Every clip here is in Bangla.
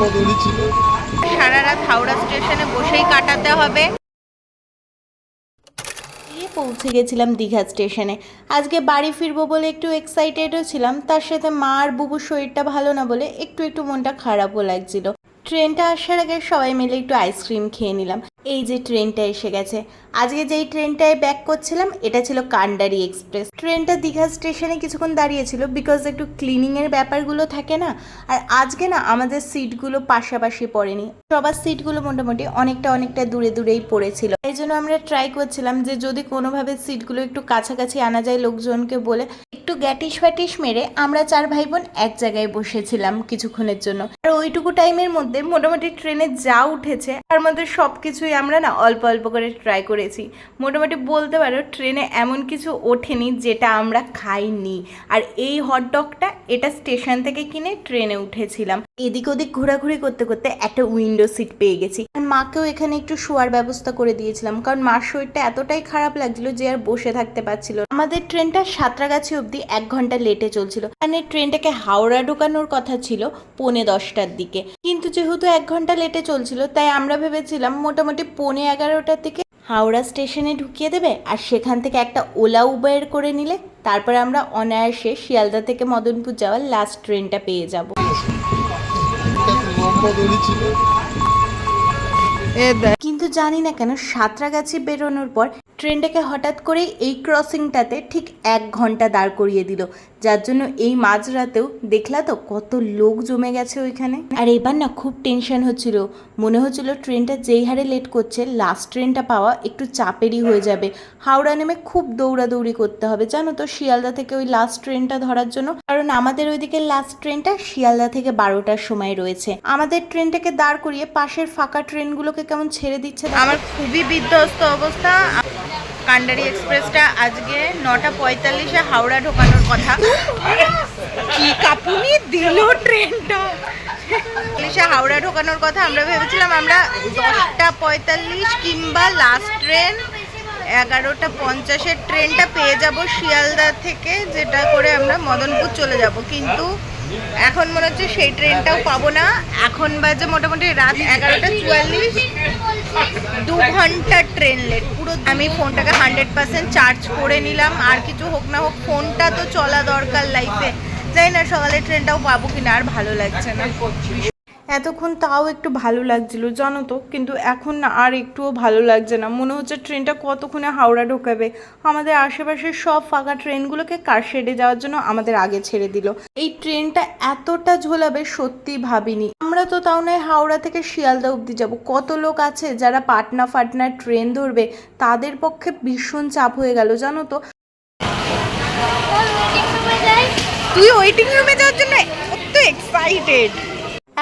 লম্বা ছিল। সারা রাত হাওড়া স্টেশনে বসেই কাটাতে হবে। পৌঁছে গেছিলাম দীঘা স্টেশনে। আজকে বাড়ি ফিরবো বলে একটু এক্সাইটেডও ছিলাম। তার সাথে মা আর বুবুর শরীরটা ভালো না বলে একটু একটু মনটা খারাপও লাগছিল। ট্রেনটা আসার আগে সবাই মিলে একটু আইসক্রিম খেয়ে নিলাম। এই যে ট্রেনটা এসে গেছে। আজকে যেই ট্রেনটায় ব্যাক করছিলাম, এটা ছিল কান্ডারি এক্সপ্রেস ট্রেনটা দীঘা স্টেশনে কিছুক্ষণ দাঁড়িয়েছিল বিকজ একটু ক্লিনিংয়ের ব্যাপারগুলো থাকে না। আর আজকে না, আমাদের সিটগুলো পাশাপাশি পড়েনি। সবার সিটগুলো মোটামুটি অনেকটা অনেকটা দূরে দূরেই পড়েছিল। এই জন্য আমরা ট্রাই করছিলাম যে যদি কোনোভাবে সিটগুলো একটু কাছাকাছি আনা যায় লোকজনকে বলে, একটু গ্যাটিস ফ্যাটিস মেরে আমরা চার ভাই বোন এক জায়গায় বসেছিলাম কিছুক্ষণের জন্য। ওইটুকু টাইমের মধ্যে মোটামুটি ট্রেনে যা উঠেছে, তার মধ্যে সব কিছুই আমরা না অল্প অল্প করে ট্রাই করেছি। মোটামুটি বলতে পারো, ট্রেনে এমন কিছু ওঠেনি যেটা আমরা খাইনি। আর এই হটডগটা এটা স্টেশন থেকে কিনে ট্রেনে উঠেছিলাম। এদিক ওদিক ঘোরাঘুরি করতে করতে একটা উইন্ডো সিট পেয়ে গেছি। আর মাকেও এখানে একটু শোয়ার ব্যবস্থা করে দিয়েছিলাম, কারণ মার শরীরটা এতটাই খারাপ লাগছিল যে আর বসে থাকতে পারছিল। আমাদের ট্রেনটা সাঁতরাগাছি অবধি এক ঘণ্টা লেটে চলছিল। মানে ট্রেনটাকে হাওড়া ঢোকানোর কথা ছিল পৌনে দশটার দিকে। কিন্তু যেহেতু এক ঘণ্টা লেটে চলছিল তাই আমরা ভেবেছিলাম মোটামুটি পৌনে এগারোটার দিকে হাওড়া স্টেশনে ঢুকিয়ে দেবে আর সেখান থেকে একটা ওলা উবের করে নিলে তারপর আমরা অনায়াসে শিয়ালদা থেকে মদনপুর যাওয়ার লাস্ট ট্রেনটা পেয়ে যাব। কিন্তু জানি না কেন সাঁতরাগাছি বেরোনোর পর ট্রেনটাকে হঠাৎ করে এই ক্রসিংটাতে ঠিক এক ঘণ্টা দাঁড় করিয়ে দিল। যার জন্য এই মাঝরাতেও দেখলা তো কত লোক জমে গেছে ওইখানে। আর এবার না খুব টেনশন হচ্ছিল। মনে হচ্ছিল ট্রেনটা যেই হারে লেট করছে লাস্ট ট্রেনটা পাওয়া একটু চাপেরই হয়ে যাবে। হাওড়া নেমে খুব দৌড়াদৌড়ি করতে হবে, জানো তো শিয়ালদা থেকে ওই লাস্ট ট্রেনটা ধরার জন্য। কারণ আমাদের ওইদিকে লাস্ট ট্রেনটা শিয়ালদা থেকে বারোটার সময় রয়েছে। আমাদের ট্রেনটাকে দাঁড় করিয়ে পাশের ফাঁকা ট্রেনগুলোকে কেমন ছেড়ে দিচ্ছে আমার খুবই বিধ্বস্ত অবস্থা। কান্ডারি এক্সপ্রেসটা আজকে নটা পঁয়তাল্লিশে হাওড়া ঢোকানোর কথা। কি কাপুনি দিল ট্রেনটা? পঁয়তাল্লিশে হাওড়া ঢোকানোর কথা আমরা ভেবেছিলাম আমরা দশটা পঁয়তাল্লিশ কিংবা লাস্ট ট্রেন এগারোটা পঞ্চাশের ট্রেনটা পেয়ে যাব শিয়ালদা থেকে যেটা করে আমরা মদনপুর চলে যাব। কিন্তু এখন মনে হচ্ছে সেই ট্রেনটাও পাবো না। এখন বাজে মোটামুটি রাত এগারোটা চুয়াল্লিশ। দু ঘণ্টা ট্রেন লেট পুরো আমি ফোনটাকে হান্ড্রেড পার্সেন্ট চার্জ করে নিলাম। আর কিছু হোক না হোক ফোনটা তো চলা দরকার লাইফে যাই না সকালে ট্রেনটাও পাবো কিনা, আর ভালো লাগছে না। এতক্ষণ তাও একটু ভালো লাগছিল জানো তো? কিন্তু এখন না আর একটুও ভালো লাগছে না। মনে হচ্ছে ট্রেনটা কতক্ষণে হাওড়া ঢোকাবে? আমাদের আশেপাশের সব ফাঁকা ট্রেনগুলোকে কার শেডে যাওয়ার জন্য আমাদের আগে ছেড়ে দিল। এই ট্রেনটা এতটা ঝোলাবে সত্যি ভাবিনি। আমরা তো তাও নয় হাওড়া থেকে শিয়ালদা অবধি যাব। কত লোক আছে যারা পাটনা ফাটনা ট্রেন ধরবে? তাদের পক্ষে ভীষণ চাপ হয়ে গেল জানো তো? তুই ওয়েটিং রুমে যাওয়ার জন্য? এক্সাইটেড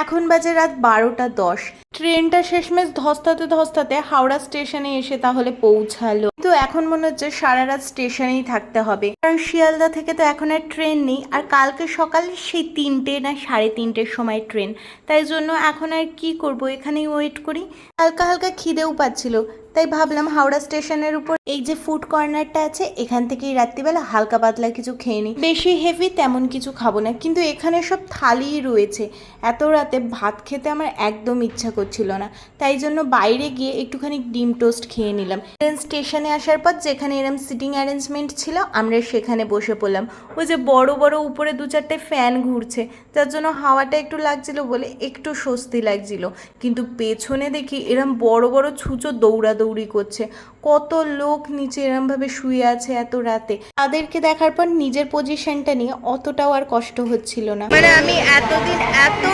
এখন বাজে রাত বারোটা দশ। ট্রেনটা শেষমেশ ধস্তাতে ধস্তাতে হাওড়া স্টেশনে এসে তাহলে পৌঁছালো। কিন্তু এখন মনে হচ্ছে সারা রাত স্টেশনেই থাকতে হবে। কারণ শিয়ালদা থেকে তো এখন আর ট্রেন নেই, আর কালকে সকাল সেই তিনটে না সাড়ে তিনটের সময় ট্রেন। তাই জন্য এখন আর কি করব, এখানেই ওয়েট করি। হালকা হালকা খিদেও পাচ্ছিল, তাই ভাবলাম হাওড়া স্টেশনের উপর এই যে ফুড কর্নারটা আছে, এখান থেকেই রাত্রিবেলা হালকা পাতলা কিছু খেয়ে নিই। বেশি হেভি তেমন কিছু খাব না, কিন্তু এখানে সব থালিই রয়েছে। এত রাতে ভাত খেতে আমার একদম ইচ্ছা করছিল না। তাই জন্য বাইরে গিয়ে একটুখানি ডিম টোস্ট খেয়ে নিলাম। দেন স্টেশনে আসার পর যেখানে এরম সিটিং অ্যারেঞ্জমেন্ট ছিল, আমরা সেখানে বসে পড়লাম। ওই যে বড় বড় উপরে দু চারটে ফ্যান ঘুরছে। যার জন্য হাওয়াটা একটু লাগছিল বলে একটু স্বস্তি লাগছিল। কিন্তু পেছনে দেখি এরম বড় বড় ছুঁচো দৌড়াদৌড়ি করছে। কত লোক নিচে এরমভাবে শুয়ে আছে এত রাতে। তাদেরকে দেখার পর নিজের পজিশনটা নিয়ে অতটাও আর কষ্ট হচ্ছিল না। মানে আমি এতদিন এত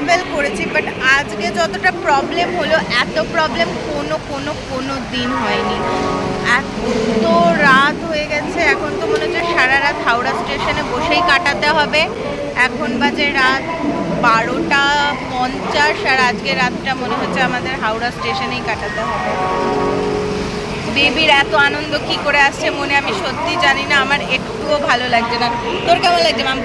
ট্রাভেল করেছি বাট আজকে যতটা প্রবলেম হলো, এত প্রবলেম কোনো কোনো কোনো দিন হয়নি। এত রাত হয়ে গেছে, এখন তো মনে হচ্ছে সারা রাত হাওড়া স্টেশনে বসেই কাটাতে হবে। এখন বাজে রাত বারোটা পঞ্চাশ, আর আজকে রাতটা মনে হচ্ছে আমাদের হাওড়া স্টেশনেই কাটাতে হবে। বেবির এত আনন্দ কি করে আসছে মনে আমি সত্যি জানি না, আমার একটুও ভালো লাগছে না। তোর কেমন লাগছে মাম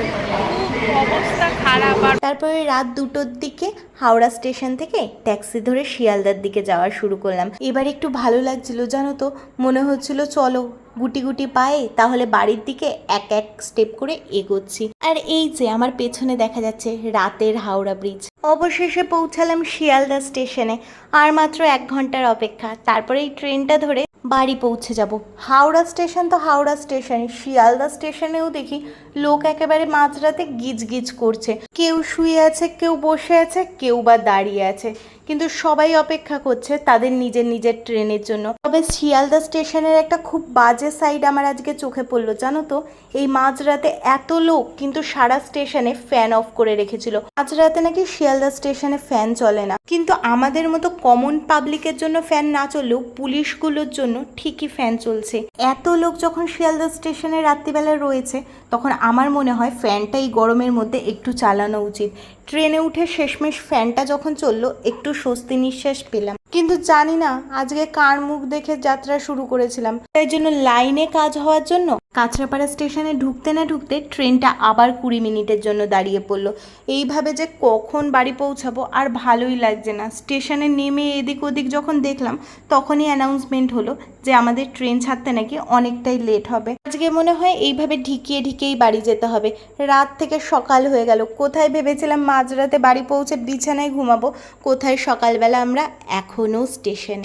অবস্থা খারাপ আর তারপরে রাত দুটোর দিকে হাওড়া স্টেশন থেকে ট্যাক্সি ধরে শিয়ালদার দিকে যাওয়া শুরু করলাম। এবার একটু ভালো লাগছিল, জানো তো? মনে হচ্ছিল, চলো গুটি গুটি পায়ে, তাহলে বাড়ির দিকে এক এক স্টেপ করে এগোচ্ছি। আর এই যে আমার পেছনে দেখা যাচ্ছে রাতের হাওড়া ব্রিজ অবশেষে পৌঁছালাম শিয়ালদা স্টেশনে আর মাত্র এক ঘণ্টার অপেক্ষা। তারপরে এই ট্রেনটা ধরে বাড়ি পৌঁছে যাব। হাওড়া স্টেশন তো হাওড়া স্টেশন শিয়ালদা স্টেশনেও দেখি লোক একেবারে মাঝরাতে গিজ গিজ করছে। কেউ শুয়ে আছে, কেউ বসে আছে, কেউ বা দাঁড়িয়ে আছে। কিন্তু সবাই অপেক্ষা করছে তাদের নিজের নিজের ট্রেনের জন্য। তবে শিয়ালদা স্টেশনের একটা খুব বাজে সাইড আমার আজকে চোখে পড়ল, জানো তো? এই মাঝরাতে এত লোক কিন্তু সারা স্টেশনে ফ্যান অফ করে রেখেছিল। মাঝরাতে নাকি শিয়ালদা স্টেশনে ফ্যান চলে না। কিন্তু আমাদের মতো কমন পাবলিকের জন্য ফ্যান না চললেও পুলিশগুলোর জন্য ঠিকই ফ্যান চলছে। এত লোক যখন শিয়ালদা স্টেশনে রাত্রিবেলা রয়েছে, তখন আমার মনে হয় ফ্যানটা এই গরমের মধ্যে একটু চালানো উচিত। ট্রেনে উঠে শেষমেশ ফ্যানটা যখন চলল, একটু স্বস্তি নিঃশ্বাস পেলাম। কিন্তু জানি না, আজকে কার মুখ দেখে যাত্রা শুরু করেছিলাম। তাই জন্য লাইনে কাজ হওয়ার জন্য কাঁচরাপাড়া স্টেশনে ঢুকতে না ঢুকতে ট্রেনটা আবার কুড়ি মিনিটের জন্য দাঁড়িয়ে পড়ল। এইভাবে যে কখন বাড়ি পৌঁছাবো আর ভালোই লাগছে না। স্টেশনে নেমে এদিক ওদিক যখন দেখলাম, তখনই অ্যানাউন্সমেন্ট হলো যে আমাদের ট্রেন ছাড়তে নাকি অনেকটাই লেট হবে। আজকে মনে হয় এইভাবে ঢিকিয়ে ঢিকেই বাড়ি যেতে হবে। রাত থেকে সকাল হয়ে গেল। কোথায় ভেবেছিলাম মাঝরাতে বাড়ি পৌঁছে বিছানায় ঘুমাবো? কোথায় সকালবেলা আমরা এখনও স্টেশন